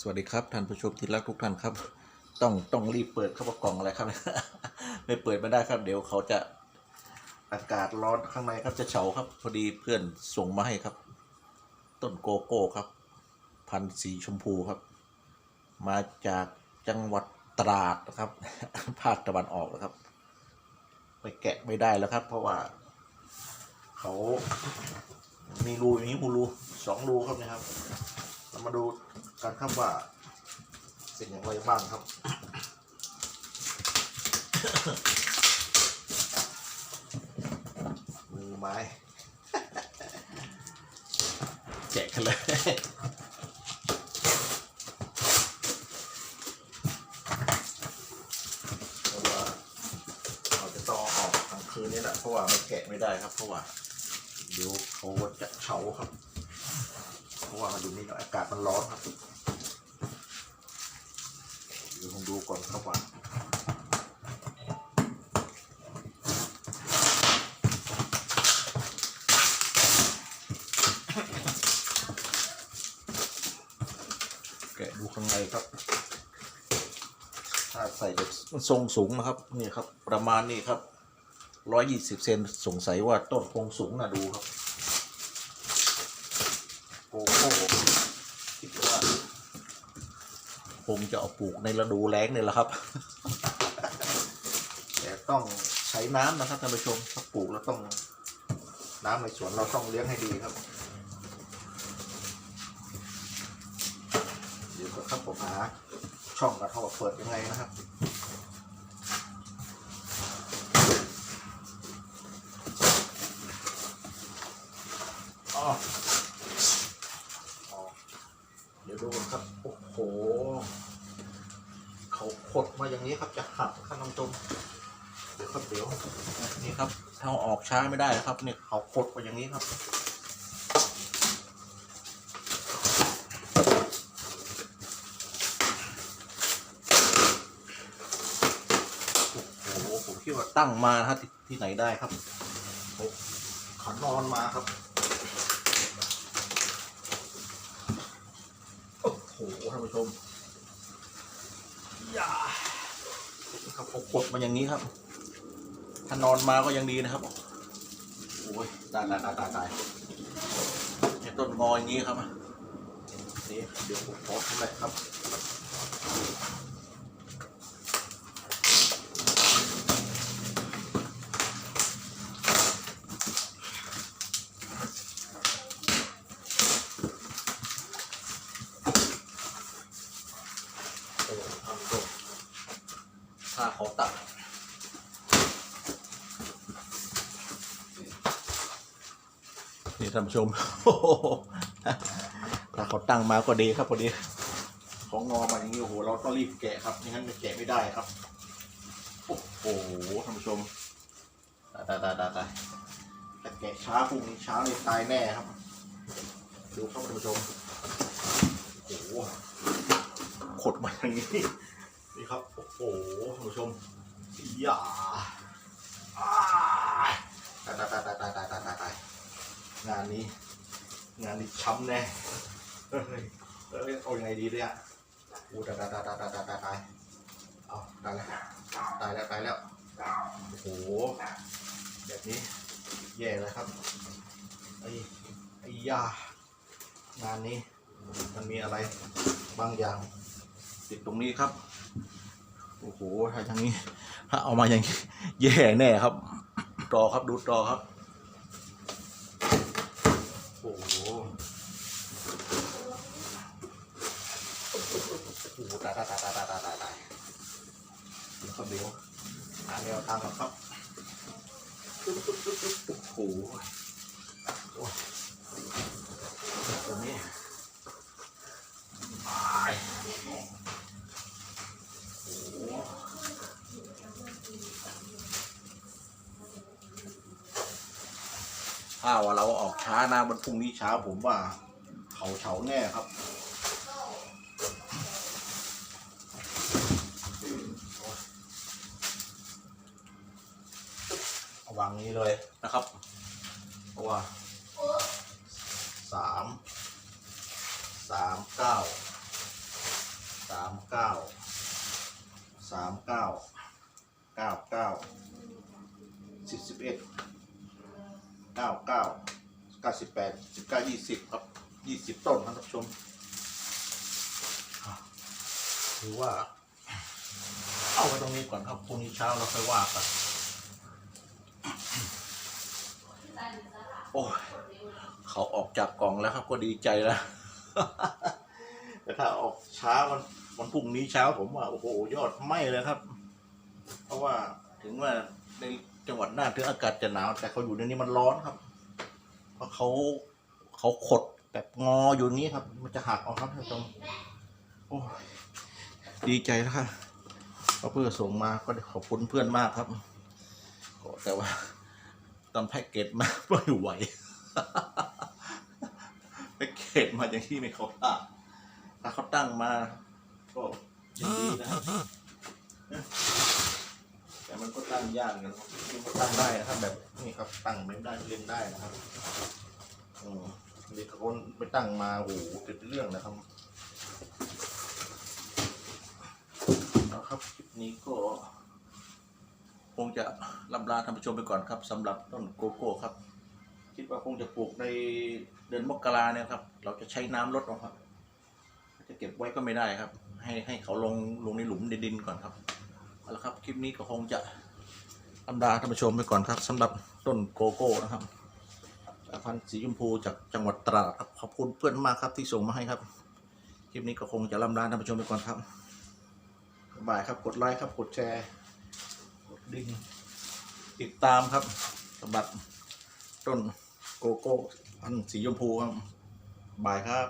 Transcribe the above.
สวัสดีครับท่านผู้ชมที่รักทุกท่านครับ ต้องต้องรีบเปิดเข้ากล่องอะไรครับ ไม่เปิดไม่ได้ครับ เดี๋ยวเขาจะอากาศร้อนข้างในครับจะเฉาครับ พอดีเพื่อนส่งมาให้ครับ ต้นโกโก้ครับ พันธุ์สีชมพูครับ มาจากจังหวัดตราดนะครับ ภาคตะวันออกนะครับ ไปแกะไม่ได้แล้วครับ เพราะว่า เขามีรูอย่างนี้หูรูสองรูครับนะครับเรามาดู กันครับว่าเป็นอย่างไรบ้างครับมือไม้แจกกันเลยเพราะว่าเราจะตองเออกกลางคืนนี่แหละเพราะว่ามันแกะไม่ได้ครับ เพราะว่าเดี๋ยวเขาจะเฉาครับ เพราะว่ามันอยู่นี่อากาศมันร้อนครับ ผมดูก่อนครับว่าแกะดูข้างในครับ ถ้าใส่แบบทรงสูงนะครับนี่ครับ ประมาณนี้ครับร้อยยี่สิบเซนสงสัยว่าต้นคงสูงนะดูครับโกโก้คิดว่า ผมจะเอาปลูกในฤดูแล้งเนี่ยแหละครับ แต่ต้องใช้น้ำนะครับท่านผู้ชมถ้าปลูกแล้วต้อง น้ำในสวนเราต้องเลี้ยงให้ดีครับเดี๋ยวก่อนครับผมหาช่องกระเท่าเปิดยังไงนะครับอ๋อ เดี๋ยวดูกันครับ โอ้โห เขาขดมาอย่างนี้ครับจะหักข้างน้ำจมเดี๋ยวครับเดี๋ยวนี่ครับถ้าเอาออกช้าไม่ได้ครับเนี่ยเขาขดมาอย่างนี้ครับโอ้โหผมคิดว่าตั้งมานะฮะที่ที่ไหนได้ครับโอ้ขันนอนมาครับ โอ้โห ท่านผู้ชมอย่าครับผมกดมาอย่างนี้ครับ ถ้านอนมาก็ยังดีนะครับ โอ้ยตายตายตายตายตายเนี่ยต้นงออย่างนี้ครับนี่เดี๋ยวผมขอทำอะไรครับ โอ้ทำตรง ถ้าเขาตัดนี่ท่านผู้ชมโอ้โหถ้าเขาตั้งมาก็ดีครับพอดี ของงอมาอย่างนี้โอ้โหเราต้องรีบแกะครับไม่งั้นมันแกะไม่ได้ครับ โอ้โหท่านผู้ชมตายตายตายตายแต่แกะช้าพรุ่งนี้เช้าเลยตายแน่ครับ ดูครับท่านผู้ชมโอ้โหขดมาอย่างนี้ นี่ครับ โอ้โหท่านผู้ชมอย่าอ้ายตายตายตายตายตายตายตายตายงานนี้ งานนี้ช้ำแน่เฮ้ยเอ้ยเอายังไงดีเนี่ยโอ้ตายตายตายตายตายตายตายตายเอาตายแล้วตายแล้วตายแล้วโอ้โหแบบนี้แย่เลยครับไอ้ไอ้ยางานนี้ มันมีอะไรบางอย่าง ติดตรงนี้ครับ อ้โหทางนี้ ถ้าเอามาอย่างนี้แย่แน่ครับต่อครับดูต่อครับ โอ้โหโอ้โหตายตายตายตายตายตายตายตายเดี๋ยวครับเดี๋ยวหาแนวทางก่อนครับโอ้โห้าว่าเราออกช้านะวันพรุ่งนี้เช้าผมว่า เขาเฉาแน่ครับวางนี้เลยนะครับว่าสามสามเก้าสามเก้าสามเก้าเก้าเก้าสิบสิบเอ็ด 99 98 19 20ครับ20ต้นครับท่านผู้ชมถือว่า เอาไว้ตรงนี้ก่อนครับพรุ่งนี้เช้าเราค่อยว่ากันโอ้ยเขาออกจากกล่องแล้วครับก็ดีใจแล้ว แต่ถ้าออกเช้ามันวันพรุ่งนี้เช้าผมว่าโอ้โหยอดไม่เลยครับ เพราะว่าถึงว่าใน จังหวัดน่านถึงอากาศจะหนาว แต่เขาอยู่ในนี้มันร้อนครับ เพราะเขาเขาขดแบบงออยู่นี้ครับ มันจะหักออกครับท่านผู้ชมโอ้ดีใจแล้วครับเขาเพื่อส่งมาก็ขอบคุณเพื่อนมากครับแต่ว่าตอนแพ็กเกจมาไม่ไหวแพ็กเกจมาอย่างที่ไม่เขาท่าถ้าเขาตั้งมาก็ยังดีนะครับ มันก็ตั้งยากเนกันครับมันก็ตั้งได้นะครับแบบนี่ครับตั้งไม่ได้เล่นได้นะครับอืมเด็กคนไปตั้งมาโอ้โหเป็นเรื่องนะครับเอาครับคลิปนี้ก็ คงจะลำลาท่านผู้ชมไปก่อนครับสำหรับต้นโกโก้ครับ คิดว่าคงจะปลูกในเดือนมกราเนี่ยครับ เราจะใช้น้ำลดเอาครับ จะเก็บไว้ก็ไม่ได้ครับ ให้ให้เขาลงลงในหลุมในดินก่อนครับ เอาละครับ คลิปนี้ก็คงจะลำลาท่านผู้ชมไปก่อนครับสำหรับต้นโกโก้นะครับสายพันธุ์สีชมพูจากจังหวัดตราดครับขอบคุณเพื่อนมากครับที่ส่งมาให้ครับ คลิปนี้ก็คงจะลำลาท่านผู้ชมไปก่อนครับบายครับกดไลค์ครับกดแชร์กดดิงติดตามครับสำหรับต้นโกโก้พันธุ์สีชมพูครับบายครับ